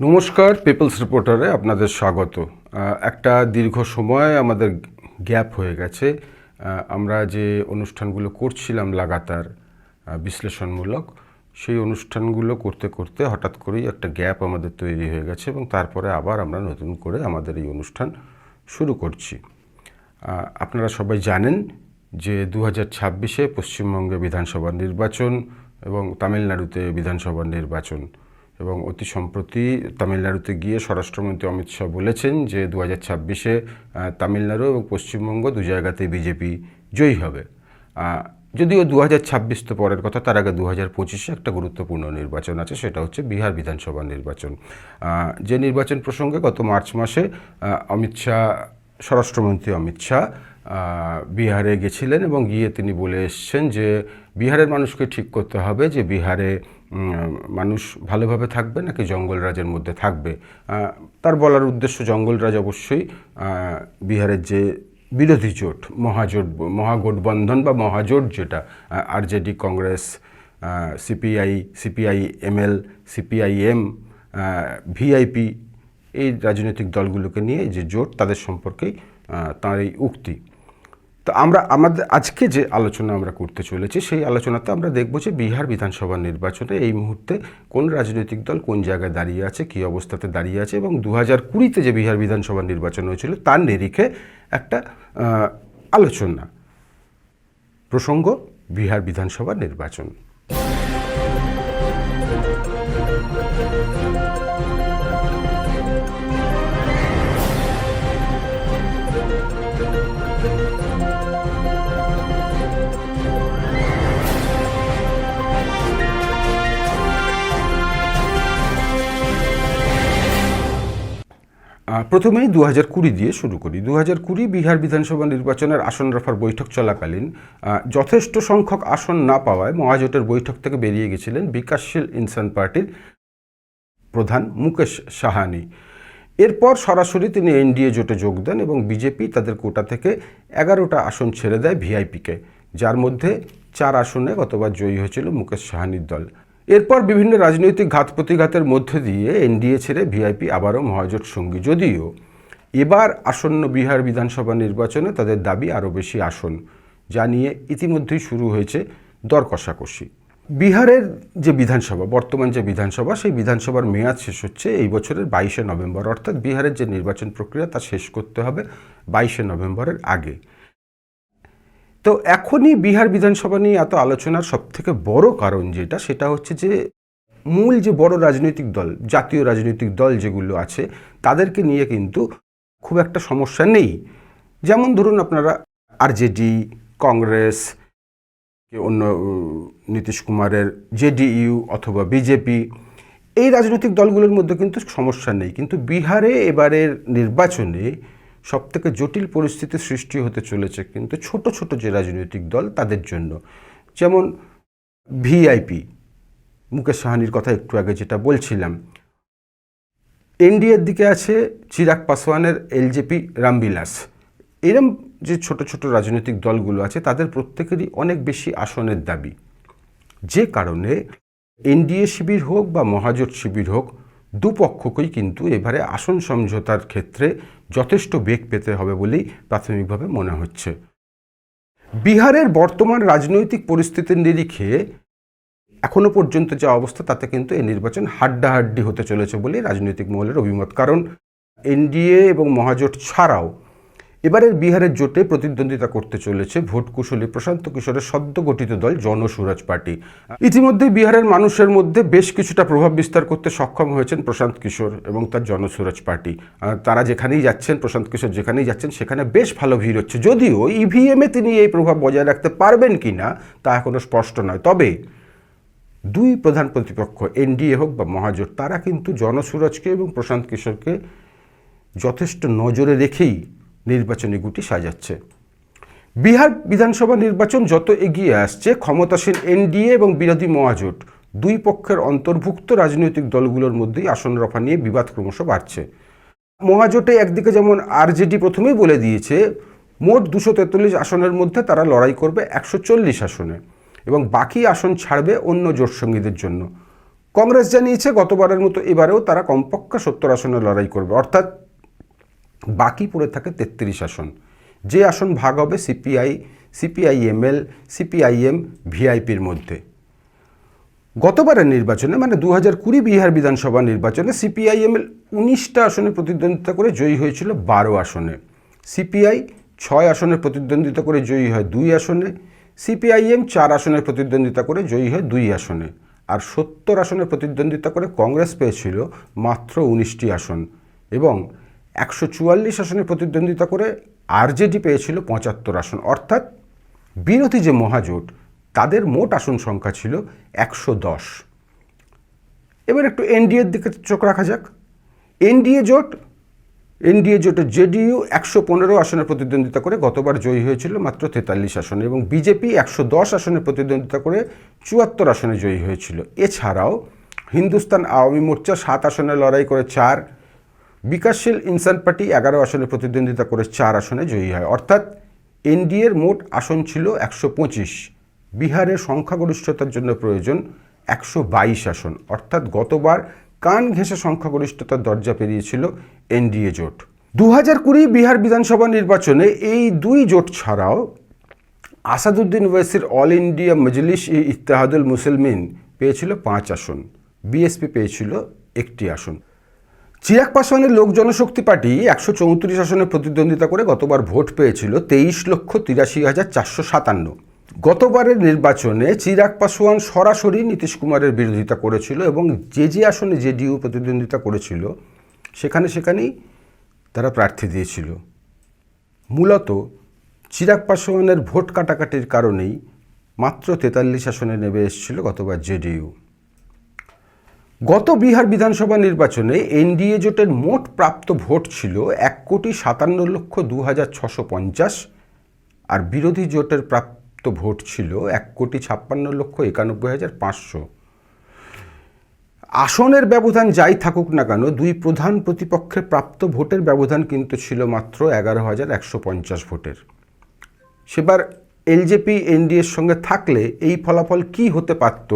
নমস্কার পিপলস রিপোর্টারে আপনাদের স্বাগত। একটা দীর্ঘ সময় আমাদের গ্যাপ হয়ে গেছে। আমরা যে অনুষ্ঠানগুলো করছিলাম লাগাতার বিশ্লেষণমূলক, সেই অনুষ্ঠানগুলো করতে করতে হঠাৎ করেই একটা গ্যাপ আমাদের তৈরি হয়ে গেছে এবং তারপরে আবার আমরা নতুন করে আমাদের এই অনুষ্ঠান শুরু করছি। আপনারা সবাই জানেন যে দু হাজার ছাব্বিশে পশ্চিমবঙ্গে বিধানসভা নির্বাচন এবং তামিলনাড়ুতে বিধানসভা নির্বাচন। এবং অতি সম্প্রতি তামিলনাড়ুতে গিয়ে স্বরাষ্ট্রমন্ত্রী অমিত শাহ বলেছেন যে দু হাজার ছাব্বিশে তামিলনাড়ু এবং পশ্চিমবঙ্গ দু জায়গাতেই বিজেপি জয়ী হবে। যদিও দু হাজার ছাব্বিশ তো পরের কথা, তার আগে দু হাজার পঁচিশে একটা গুরুত্বপূর্ণ নির্বাচন আছে, সেটা হচ্ছে বিহার বিধানসভা নির্বাচন। যে নির্বাচন প্রসঙ্গে গত মার্চ মাসে অমিত শাহ, স্বরাষ্ট্রমন্ত্রী অমিত শাহ বিহারে গেছিলেন এবং গিয়ে তিনি বলে এসছেন যে বিহারের মানুষকে ঠিক করতে হবে যে বিহারে মানুষ ভালোভাবে থাকবে নাকি জঙ্গলরাজের মধ্যে থাকবে? তার বলার উদ্দেশ্য জঙ্গলরাজ অবশ্যই বিহারের যে বিরোধী জোট, মহাজোট, মহাগঠবন্ধন বা মহাজোট যেটা RJD, Congress CPI CPI ML, CPIM VIP, এই রাজনৈতিক দলগুলোকে নিয়ে যে জোট তাদের সম্পর্কেই তার এই উক্তি। তো আমরা, আমাদের, আজকে যে আলোচনা আমরা করতে চলেছি, সেই আলোচনাতে আমরা দেখব যে বিহার বিধানসভা নির্বাচনে এই মুহূর্তে কোন রাজনৈতিক দল কোন জায়গায় দাঁড়িয়ে আছে, কী অবস্থাতে দাঁড়িয়ে আছে এবং দু হাজার কুড়িতে যে বিহার বিধানসভা নির্বাচন হয়েছিল, তার নিরিখে একটা আলোচনা। প্রসঙ্গ, বিহার বিধানসভা নির্বাচন। প্রথমেই দু হাজার কুড়ি দিয়ে শুরু করি। দু হাজার কুড়ি বিহার বিধানসভা নির্বাচনের আসন রফার বৈঠক চলাকালীন যথেষ্ট সংখ্যক আসন না পাওয়ায় মহাজোটের বৈঠক থেকে বেরিয়ে গেছিলেন বিকাশশীল ইনসান পার্টির প্রধান মুকেশ সাহানি। এরপর সরাসরি তিনি এনডিএ জোটে যোগ দেন এবং বিজেপি তাদের কোটা থেকে এগারোটা আসন ছেড়ে দেয় ভিআইপিকে। যার মধ্যে চার আসনে গতবার জয়ী হয়েছিল মুকেশ সাহানির দল। এরপর বিভিন্ন রাজনৈতিক ঘাত প্রতিঘাতের মধ্য দিয়ে এনডিএ ছেড়ে ভিআইপি আবারও মহাজোট সঙ্গী। যদিও এবার আসন্ন বিহার বিধানসভা নির্বাচনে তাদের দাবি আরও বেশি আসন যা নিয়ে ইতিমধ্যেই শুরু হয়েছে দর কষাকষি। বিহারের যে বিধানসভা, বর্তমান যে বিধানসভা, সেই বিধানসভার মেয়াদ শেষ হচ্ছে এই বছরের বাইশে নভেম্বর, অর্থাৎ বিহারের যে নির্বাচন প্রক্রিয়া তা শেষ করতে হবে বাইশে নভেম্বরের আগে। তো এখনই বিহার বিধানসভা নিয়ে এত আলোচনার সবথেকে বড় কারণ যেটা, সেটা হচ্ছে যে মূল যে বড় রাজনৈতিক দল, জাতীয় রাজনৈতিক দল যেগুলো আছে, তাদেরকে নিয়ে কিন্তু খুব একটা সমস্যা নেই। যেমন ধরুন আপনারা আরজেডি কংগ্রেস অন্য নীতিশ কুমারের জেডিইউ অথবা বিজেপি এই রাজনৈতিক দলগুলোর মধ্যে কিন্তু সমস্যা নেই। কিন্তু বিহারে এবারের নির্বাচনে সবথেকে জটিল পরিস্থিতি সৃষ্টি হতে চলেছে কিন্তু ছোট ছোট যে রাজনৈতিক দল তাদের জন্য। যেমন ভিআইপি, মুকেশ সাহানির কথা একটু আগে যেটা বলছিলাম। এনডিএর দিকে আছে চিরাগ পাসওয়ানের এলজেপি রামবিলাস। এরম যে ছোট ছোট রাজনৈতিক দলগুলো আছে, তাদের প্রত্যেকেরই অনেক বেশি আসনের দাবি। যে কারণে এনডিএ শিবির হোক বা মহাজোট শিবির হোক দুপক্ষকেই কিন্তু এবারে আসন সমঝোতার ক্ষেত্রে যথেষ্ট বেগ পেতে হবে বলেই প্রাথমিকভাবে মনে হচ্ছে। বিহারের বর্তমান রাজনৈতিক পরিস্থিতির নিরিখে এখনও পর্যন্ত যা অবস্থা, তাতে কিন্তু এই নির্বাচন হাড্ডাহাড্ডি হতে চলেছে বলে রাজনৈতিক মহলের অভিমত। কারণ এনডিএ এবং মহাজোট ছাড়াও এবারের বিহারের জোটে প্রতিদ্বন্দ্বিতা করতে চলেছে ভোট কুশলী প্রশান্ত কিশোরের সদ্য গঠিত দল জনসুরাজ পার্টি। ইতিমধ্যে বিহারের মানুষের মধ্যে বেশ কিছুটা প্রভাব বিস্তার করতে সক্ষম হয়েছেন প্রশান্ত কিশোর এবং তার জনসুরাজ পার্টি। তারা যেখানেই যাচ্ছেন, প্রশান্ত কিশোর যেখানেই যাচ্ছেন, সেখানে বেশ ভালো ভিড় হচ্ছে। যদিও ইভিএমে তিনি এই প্রভাব বজায় রাখতে পারবেন কি না তা এখনও স্পষ্ট নয়। তবে দুই প্রধান প্রতিপক্ষ এনডিএ হোক বা মহাজোট, তারা কিন্তু জনসুরজকে এবং প্রশান্ত কিশোরকে যথেষ্ট নজরে রেখেই নির্বাচনী গুটি সাজাচ্ছে। বিহার বিধানসভা নির্বাচন যত এগিয়ে আসছে, ক্ষমতাসীন এনডিএ এবং বিরোধী মহাজোট দুই পক্ষের অন্তর্ভুক্ত রাজনৈতিক দলগুলোর মধ্যেই আসন রফা নিয়ে বিবাদ ক্রমশ বাড়ছে। মহাজোটে একদিকে যেমন আরজেডি প্রথমেই বলে দিয়েছে, মোট দুশো তেতাল্লিশ আসনের মধ্যে তারা লড়াই করবে একশো চল্লিশ আসনে এবং বাকি আসন ছাড়বে অন্য জোট সঙ্গীদের জন্য। কংগ্রেস জানিয়েছে, গতবারের মতো এবারেও তারা কমপক্ষে সত্তর আসনে লড়াই করবে। অর্থাৎ বাকি পড়ে থাকে তেত্রিশ আসন। যে আসন ভাগ হবে সিপিআই, সিপিআইএমএল, সিপিআইএম, ভিআইপির মধ্যে। গতবারের নির্বাচনে মানে দু হাজার কুড়ি বিহার বিধানসভা নির্বাচনে সিপিআইএমএল উনিশটা আসনে প্রতিদ্বন্দ্বিতা করে জয়ী হয়েছিল বারো আসনে। সিপিআই ছয় আসনে প্রতিদ্বন্দ্বিতা করে জয়ী হয় দুই আসনে। সিপিআইএম চার আসনের প্রতিদ্বন্দ্বিতা করে জয়ী হয় দুই আসনে। আর সত্তর আসনে প্রতিদ্বন্দ্বিতা করে কংগ্রেস পেয়েছিল মাত্র উনিশটি আসন। এবং একশো চুয়াল্লিশ আসনের প্রতিদ্বন্দ্বিতা করে আরজেডি পেয়েছিল পঁচাত্তর আসন। অর্থাৎ বিরোধী যে মহাজোট, তাদের মোট আসন সংখ্যা ছিল একশো দশ। এবার একটু এনডিএর দিকে চোখ রাখা যাক। এনডিএ জোট, এনডিএ জোটে জেডিইউ একশো পনেরো আসনের প্রতিদ্বন্দ্বিতা করে গতবার জয়ী হয়েছিল মাত্র তেতাল্লিশ আসনে এবং বিজেপি একশো দশ আসনের প্রতিদ্বন্দ্বিতা করে চুয়াত্তর আসনে জয়ী হয়েছিল। এছাড়াও হিন্দুস্তান আওয়ামী মোর্চা সাত আসনে লড়াই করে চার বিকাশশীল ইনসান পার্টি এগারো আসনে প্রতিদ্বন্দ্বিতা করে চার আসনে জয়ী হয়। অর্থাৎ এনডিএর মোট আসন ছিল একশো পঁচিশ। বিহারের সংখ্যাগরিষ্ঠতার জন্য প্রয়োজন একশো বাইশ আসন। অর্থাৎ গতবার কান ঘেঁষে সংখ্যাগরিষ্ঠতার দরজা পেরিয়েছিল এনডিএ জোট। দু হাজার কুড়ি বিহার বিধানসভা নির্বাচনে এই দুই জোট ছাড়াও আসাদুদ্দিন ওয়েসির অল ইন্ডিয়া মজলিস ই ইত্তেহাদুল মুসলমিন পেয়েছিল পাঁচ আসন। বিএসপি পেয়েছিল একটি আসন। চিরাগ পাসওয়ানের লোক জনশক্তি পার্টি একশো চৌত্রিশ আসনে প্রতিদ্বন্দ্বিতা করে গতবার ভোট পেয়েছিল তেইশ লক্ষ তিরাশি হাজার চারশো সাতান্ন। গতবারের নির্বাচনে চিরাগ পাসওয়ান সরাসরি নীতিশ কুমারের বিরোধিতা করেছিল এবং যে যে আসনে জেডিইউ প্রতিদ্বন্দ্বিতা করেছিল, সেখানে সেখানেই তারা প্রার্থী দিয়েছিল। মূলত চিরাগ পাসওয়ানের ভোট কাটাকাটির কারণেই মাত্র তেতাল্লিশ আসনে নেমে এসেছিল গতবার জেডিইউ। গত বিহার বিধানসভা নির্বাচনে এনডিএ জোটের মোট প্রাপ্ত ভোট ছিল এক কোটি সাতান্ন লক্ষ দু হাজার ছশো পঞ্চাশ, আর বিরোধী জোটের প্রাপ্ত ভোট ছিল এক কোটি ছাপ্পান্ন লক্ষ একানব্বই হাজার পাঁচশো। আসনের ব্যবধান যাই থাকুক না কেন, দুই প্রধান প্রতিপক্ষের প্রাপ্ত ভোটের ব্যবধান কিন্তু ছিল মাত্র এগারো হাজার একশো পঞ্চাশ ভোটের। সেবার এলজেপি এনডিএর সঙ্গে থাকলে এই ফলাফল কি হতে পারত?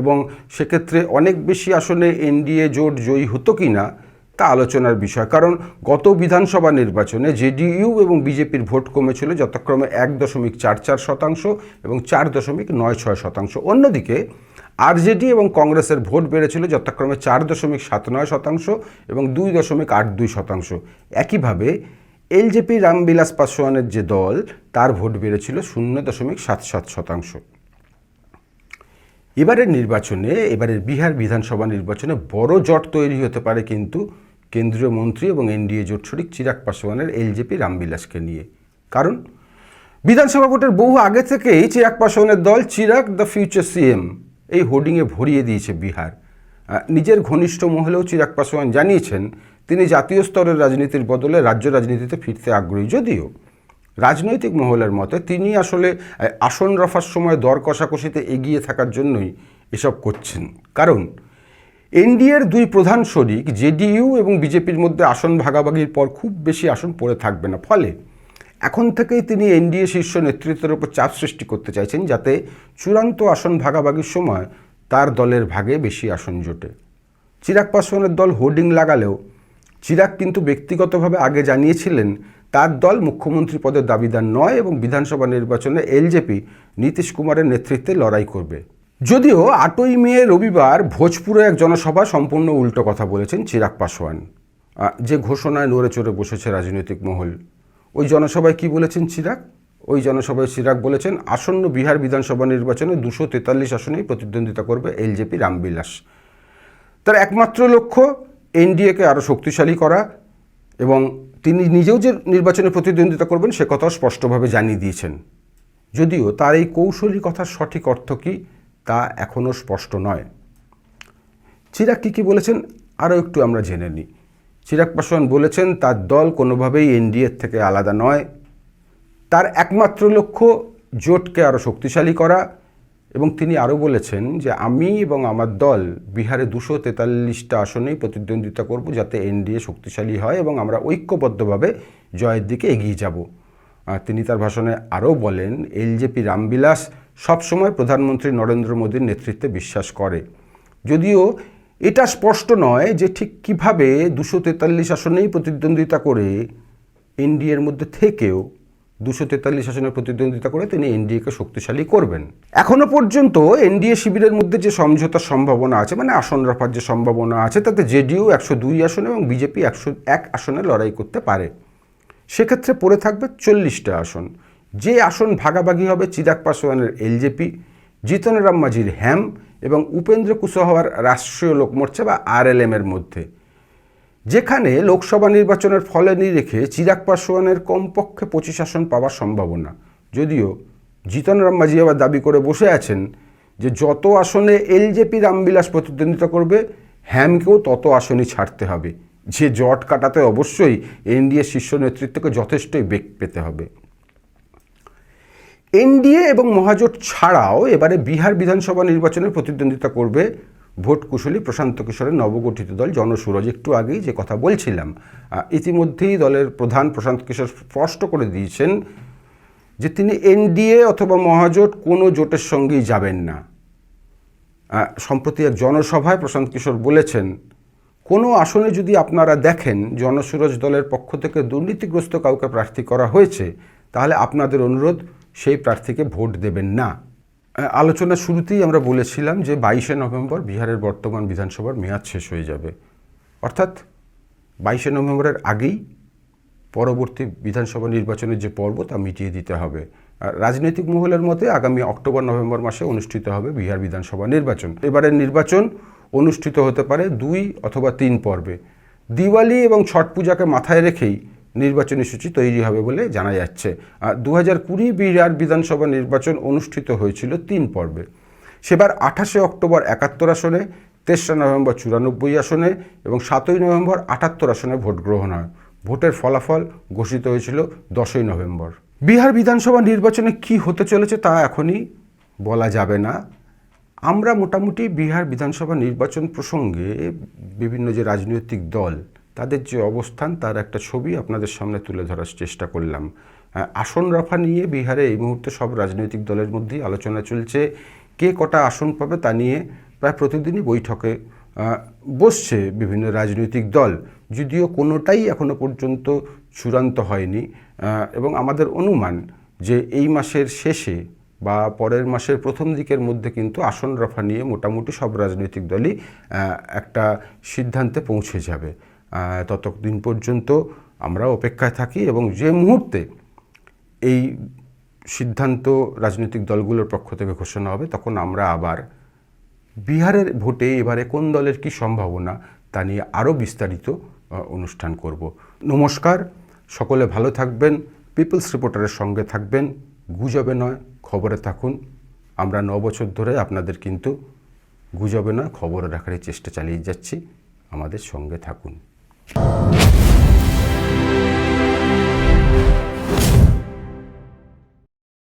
এবং সেক্ষেত্রে অনেক বেশি আসনে এনডিএ জোট জয়ী হতো কি না, তা আলোচনার বিষয়। কারণ গত বিধানসভা নির্বাচনে জেডিইউ এবং বিজেপির ভোট কমেছিল যথাক্রমে এক দশমিক চার চার শতাংশ এবং চার দশমিক নয় ছয় শতাংশ। অন্যদিকে আরজেডি এবং কংগ্রেসের ভোট বেড়েছিল যথাক্রমে চার দশমিক সাত নয় শতাংশ এবং দুই দশমিক আট দুই শতাংশ। একইভাবে এলজেপি রামবিলাস পাসওয়ানের যে দল, তার ভোট বেড়েছিল শূন্য দশমিক সাত সাত শতাংশ। এবারের নির্বাচনে, এবারের বিহার বিধানসভা নির্বাচনে বড় জট তৈরি হতে পারে কিন্তু কেন্দ্রীয় মন্ত্রী এবং এনডিএ জোট শরিক চিরাগ পাসওয়ানের এলজেপি রামবিলাসকে নিয়ে। কারণ, বিধানসভা ভোটের বহু আগে থেকেই চিরাগ পাসওয়ানের দল চিরাগ দ্য ফিউচার সিএম এই হোর্ডিংয়ে ভরিয়ে দিয়েছে বিহার। নিজের ঘনিষ্ঠ মহলেও চিরাগ পাসওয়ান জানিয়েছেন তিনি জাতীয় স্তরের রাজনীতির বদলে রাজ্য রাজনীতিতে ফিরতে আগ্রহী যদিও। রাজনৈতিক মহলের মতে তিনি আসলে আসন রফার সময় দর কষাকষিতে এগিয়ে থাকার জন্যই এসব করছেন। কারণ, এনডিএর দুই প্রধান শরিক, জেডিইউ এবং বিজেপির মধ্যে আসন ভাগাভাগির পর খুব বেশি আসন পড়ে থাকবে না। ফলে, এখন থেকেই তিনি এনডিএ শীর্ষ নেতৃত্বের উপর চাপ সৃষ্টি করতে চাইছেন যাতে চূড়ান্ত আসন ভাগাভাগির সময় তার দলের ভাগে বেশি আসন জোটে। চিরাগ পাসওয়ানের দল হোর্ডিং লাগালেও চিরাগ কিন্তু ব্যক্তিগতভাবে আগে জানিয়েছিলেন তার দল মুখ্যমন্ত্রী পদের দাবিদার নয় এবং বিধানসভা নির্বাচনে এলজেপি নীতিশ কুমারের নেতৃত্বে লড়াই করবে। যদিও আটই মে রবিবার ভোজপুরে এক জনসভা সম্পূর্ণ উল্টো কথা বলেছেন চিরাগ পাসওয়ান আহ, যে ঘোষণায় নড়ে চড়ে বসেছে রাজনৈতিক মহল। ওই জনসভায় কি বলেছেন চিরাগ? ওই জনসভায় চিরাগ বলেছেন আসন্ন বিহার বিধানসভা নির্বাচনে দুশো তেতাল্লিশ আসনেই প্রতিদ্বন্দ্বিতা করবে এলজেপি রামবিলাস। তার একমাত্র লক্ষ্য এনডিএকে আরও শক্তিশালী করা এবং তিনি নিজেও যে নির্বাচনে প্রতিদ্বন্দ্বিতা করবেন, সে কথাও স্পষ্টভাবে জানিয়ে দিয়েছেন। যদিও তার এই কৌশলী কথার সঠিক অর্থ কী, তা এখনও স্পষ্ট নয়। চিরাগ কী কী বলেছেন, আরও একটু আমরা জেনে নিই। চিরাগ পাসওয়ান বলেছেন, তার দল কোনোভাবেই এনডিএর থেকে আলাদা নয়। তার একমাত্র লক্ষ্য জোটকে আরও শক্তিশালী করা এবং তিনি আরও বলেছেন যে আমি এবং আমার দল বিহারে দুশো তেতাল্লিশটা আসনেই প্রতিদ্বন্দ্বিতা করব যাতে এনডিএ শক্তিশালী হয় এবং আমরা ঐক্যবদ্ধভাবে জয়ের দিকে এগিয়ে যাব। তিনি তার ভাষণে আরও বলেন, এলজেপি রামবিলাস সবসময় প্রধানমন্ত্রী নরেন্দ্র মোদীর নেতৃত্বে বিশ্বাস করে। যদিও এটা স্পষ্ট নয় যে ঠিক কীভাবে দুশো তেতাল্লিশ আসনেই প্রতিদ্বন্দ্বিতা করে এনডিএর মধ্যে থেকেও দুশো তেতাল্লিশ আসনের প্রতিদ্বন্দ্বিতা করে তিনি এনডিএকে শক্তিশালী করবেন। এখনও পর্যন্ত এনডিএ শিবিরের মধ্যে যে সমঝোতার সম্ভাবনা আছে মানে আসন রফার যে সম্ভাবনা আছে, তাতে জেডিইউ একশো দুই আসনে এবং বিজেপি একশো এক আসনে লড়াই করতে পারে। সেক্ষেত্রে পড়ে থাকবে চল্লিশটা আসন। যে আসন ভাগাভাগি হবে চিরাগ পাসওয়ানের এলজেপি জিতন রাম মাঝির হ্যাম এবং উপেন্দ্র কুশওয়াহার রাষ্ট্রীয় লোকমোর্চা বা আরএলএম এর মধ্যে। যেখানে লোকসভা নির্বাচনের ফলে রেখে চিরাগ পাসওয়ানের কমপক্ষে পঁচিশ আসন পাওয়ার সম্ভাবনা। যদিও জিতন রাম মাঝি আবার দাবি করে বসে আছেন যে যত আসনে এলজেপি রামবিলাস প্রতিদ্বন্দ্বিতা করবে, হ্যামকেও তত আসনই ছাড়তে হবে। যে জট কাটাতে অবশ্যই এনডিএ শীর্ষ নেতৃত্বকে যথেষ্টই বেগ পেতে হবে। এনডিএ এবং মহাজোট ছাড়াও এবারে বিহার বিধানসভা নির্বাচনে প্রতিদ্বন্দ্বিতা করবে ভোট কুশলী প্রশান্ত কিশোরের নবগঠিত দল জনসুরজ। একটু আগেই যে কথা বলছিলাম ইতিমধ্যেই দলের প্রধান প্রশান্ত কিশোর স্পষ্ট করে দিয়েছেন যে তিনি এনডিএ অথবা মহাজোট কোনো জোটের সঙ্গেই যাবেন না। সম্প্রতি এক জনসভায় প্রশান্ত কিশোর বলেছেন, কোনো আসনে যদি আপনারা দেখেন জনসুরজ দলের পক্ষ থেকে দুর্নীতিগ্রস্ত কাউকে প্রার্থী করা হয়েছে, তাহলে আপনাদের অনুরোধ, সেই প্রার্থীকে ভোট দেবেন না। আলোচনার শুরুতেই আমরা বলেছিলাম যে বাইশে নভেম্বর বিহারের বর্তমান বিধানসভার মেয়াদ শেষ হয়ে যাবে। অর্থাৎ বাইশে নভেম্বরের আগেই পরবর্তী বিধানসভা নির্বাচনের যে পর্ব, তা মিটিয়ে দিতে হবে। আর রাজনৈতিক মহলের মতে আগামী অক্টোবর, নভেম্বর মাসে অনুষ্ঠিত হবে বিহার বিধানসভা নির্বাচন। এবারের নির্বাচন অনুষ্ঠিত হতে পারে দুই অথবা তিন পর্বে। দিওয়ালি এবং ছট পূজাকে মাথায় রেখেই নির্বাচনী সূচি তৈরি হবে বলে জানা যাচ্ছে। দু হাজার কুড়ি বিহার বিধানসভা নির্বাচন অনুষ্ঠিত হয়েছিল তিন পর্বে। সেবার আঠাশে অক্টোবর একাত্তর আসনে, তেসরা নভেম্বর চুরানব্বই আসনে এবং সাতই নভেম্বর আটাত্তর আসনে ভোট গ্রহণ হয়। ভোটের ফলাফল ঘোষিত হয়েছিল দশই নভেম্বর। বিহার বিধানসভা নির্বাচনে কি হতে চলেছে তা এখনই বলা যাবে না। আমরা মোটামুটি বিহার বিধানসভা নির্বাচন প্রসঙ্গে বিভিন্ন যে রাজনৈতিক দল তাদের যে অবস্থান, তার একটা ছবি আপনাদের সামনে তুলে ধরার চেষ্টা করলাম। আসন রফা নিয়ে বিহারে এই মুহূর্তে সব রাজনৈতিক দলের মধ্যেই আলোচনা চলছে। কে কটা আসন পাবে তা নিয়ে প্রায় প্রতিদিনই বৈঠকে বসছে বিভিন্ন রাজনৈতিক দল। যদিও কোনোটাই এখনও পর্যন্ত চূড়ান্ত হয়নি। এবং আমাদের অনুমান যে এই মাসের শেষে বা পরের মাসের প্রথম দিকের মধ্যে কিন্তু আসন রফা নিয়ে মোটামুটি সব রাজনৈতিক দলই একটা সিদ্ধান্তে পৌঁছে যাবে। ততদিন পর্যন্ত আমরা অপেক্ষায় থাকি এবং যে মুহূর্তে এই সিদ্ধান্ত রাজনৈতিক দলগুলোর পক্ষ থেকে ঘোষণা হবে, তখন আমরা আবার বিহারের ভোটে এবারে কোন দলের কি সম্ভাবনা তা নিয়ে আরও বিস্তারিত অনুষ্ঠান করব। নমস্কার, সকলে ভালো থাকবেন, পিপলস রিপোর্টারের সঙ্গে থাকবেন, গুজবে নয়, খবরে থাকুন। আমরা ন বছর ধরে আপনাদের কিন্তু গুজবে নয়, খবরে রাখারই চেষ্টা চালিয়ে যাচ্ছি। আমাদের সঙ্গে থাকুন। you